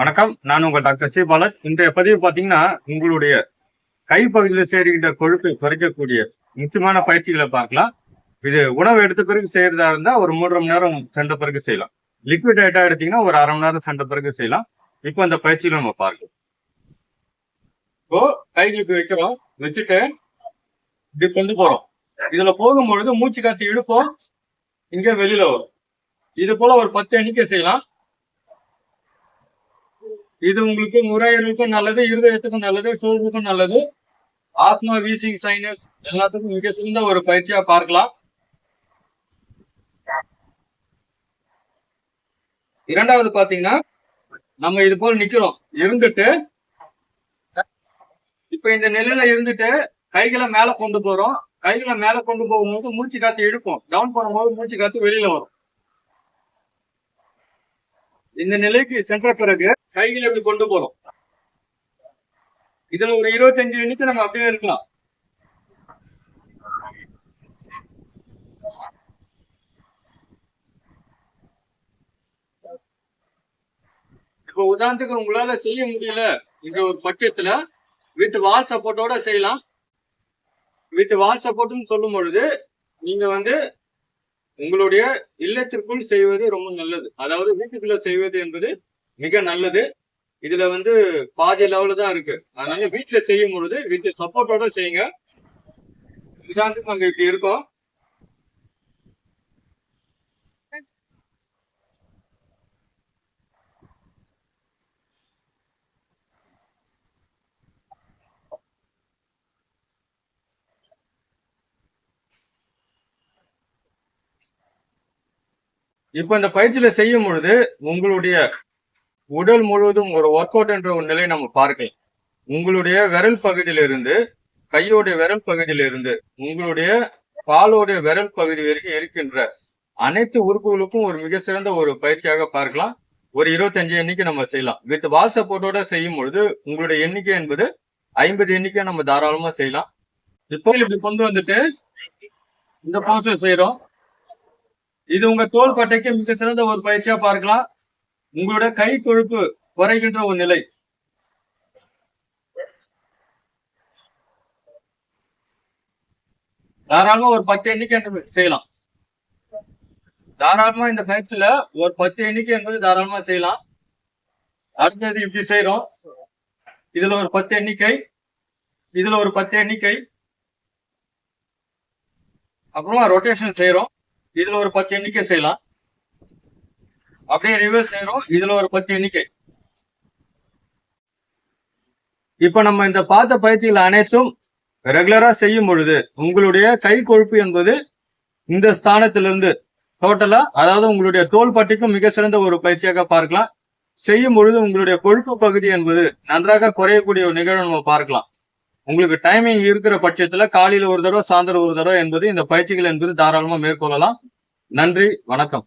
வணக்கம். நான் உங்கள் டாக்டர் சி. பாலாஜ். இன்றைய பதிவு பார்த்தீங்கன்னா உங்களுடைய கைப்பகுதியில் சேருகின்ற கொழுப்பை குறைக்கக்கூடிய முக்கியமான பயிற்சிகளை பார்க்கலாம். இது உணவு எடுத்த பிறகு செய்யறதா இருந்தால் ஒரு மூன்றரை மணி நேரம் சென்ற பிறகு செய்யலாம். லிக்விட் ஐட்டா எடுத்தீங்கன்னா ஒரு அரை மணி நேரம் சென்ற பிறகு செய்யலாம். இப்போ அந்த பயிற்சிகளை நம்ம பார்க்கலாம். இப்போ கைகளுக்கு வைக்கிறோம். வச்சுட்டு இப்படி கொண்டு போறோம். இதுல போகும்பொழுது மூச்சு காத்து இழுப்போம். இங்க வெளியில வரும். இது போல ஒரு பத்து எண்ணிக்கை செய்யலாம். இது உங்களுக்கு நுரையீரலுக்கும் நல்லது இருதயத்துக்கும் நல்லது சோழ்வுக்கும் நல்லது. ஆத்மா வீசிங் சைனஸ் எல்லாத்துக்கும் மிக சிறந்த ஒரு பயிற்சியா பார்க்கலாம். இரண்டாவது பாத்தீங்கன்னா நம்ம இது போல நிக்கிறோம். இருந்துட்டு இப்ப இந்த நிலையில இருந்துட்டு கைகளை மேல கொண்டு போறோம். கைகளை மேல கொண்டு போகும்போது மூச்சு காத்து இழுப்போம். டவுன் பண்ணும்போது மூச்சு காத்து வெளியில வரும். இந்த நிலைக்கு சென்ற பிறகு கைகளை எப்படி கொண்டு போறோம்? இதுல ஒரு இருபத்தஞ்சு நிமிஷம் நம்ம அப்படியே இருக்கலாம். இப்போ உதாரணத்துக்கு உங்களால செய்ய முடியல இந்த ஒரு பட்சத்துல வித் வால் சப்போர்ட்டோட செய்யலாம். வித் வால் சப்போர்ட்னு சொல்லும் பொழுது நீங்க வந்து உங்களுடைய இல்லத்திற்குள் செய்வது ரொம்ப நல்லது. அதாவது வீட்டுக்குள்ள செய்வது என்பது மிக நல்லது. இதுல வந்து பாதி லெவல தான் இருக்கு. அதனால வீட்டுல செய்யும் பொழுது வித் சப்போர்ட்டோட செய்யுங்க. உதாரணத்துக்கு அங்க இப்படி இருக்கோம். இப்ப இந்த பயிற்சியில செய்யும் பொழுது உங்களுடைய உடல் முழுவதும் ஒரு ஒர்க் அவுட் என்ற ஒரு நிலையை நம்ம பார்க்கலாம். உங்களுடைய விரல் பகுதியிலிருந்து கையோடைய விரல் பகுதியிலிருந்து உங்களுடைய காலோடைய விரல் பகுதி வரைக்கும் இருக்கின்ற அனைத்து உறுப்புகளுக்கும் ஒரு மிக சிறந்த ஒரு பயிற்சியாக பார்க்கலாம். ஒரு இருபத்தஞ்சு எண்ணிக்கை நம்ம செய்யலாம். வித் வால் சப்போர்ட்டோட செய்யும் பொழுது உங்களுடைய எண்ணிக்கை என்பது ஐம்பது எண்ணிக்கை நம்ம தாராளமா செய்யலாம். இப்போ இப்படி கொண்டு வந்துட்டு இந்த ப்ராசஸ் செய்யறோம் இது உங்க தோல் பட்டைக்கு மிக சிறந்த ஒரு பயிற்சியா பார்க்கலாம். உங்களோட கை கொழுப்பு குறைகின்ற ஒரு நிலை. தாராளமா ஒரு பத்து எண்ணிக்கை என்று செய்யலாம். தாராளமா இந்த பயிற்சியில ஒரு பத்து எண்ணிக்கை என்பது தாராளமா செய்யலாம். அடுத்தது இப்படி செய்யறோம் இதுல ஒரு பத்து எண்ணிக்கை இதுல ஒரு பத்து எண்ணிக்கை. அப்புறமா ரொட்டேஷன் செய்யறோம் இதுல ஒரு பத்து எண்ணிக்கை செய்யலாம். அப்படியே ரிவர்ஸ் செய்யறோம் இதுல ஒரு பத்து எண்ணிக்கை. இப்ப நம்ம இந்த பார்த்த பயிற்சிகள் அனைத்தும் ரெகுலரா செய்யும் பொழுது உங்களுடைய கை கொழுப்பு என்பது இந்த ஸ்தானத்திலிருந்து டோட்டலா அதாவது உங்களுடைய தோல் பட்டிக்கும் மிக சிறந்த ஒரு பயிற்சியாக பார்க்கலாம். செய்யும் பொழுது உங்களுடைய கொழுப்பு பகுதி என்பது நன்றாக குறையக்கூடிய ஒரு நிகழ்வு நம்ம பார்க்கலாம். உங்களுக்கு டைமிங் இருக்கிற பட்சத்துல காலையில ஒரு தடவை சாயந்தரம் ஒரு தடவை என்பது இந்த பயிற்சிகள் என்பது தாராளமா மேற்கொள்ளலாம். நன்றி வணக்கம்.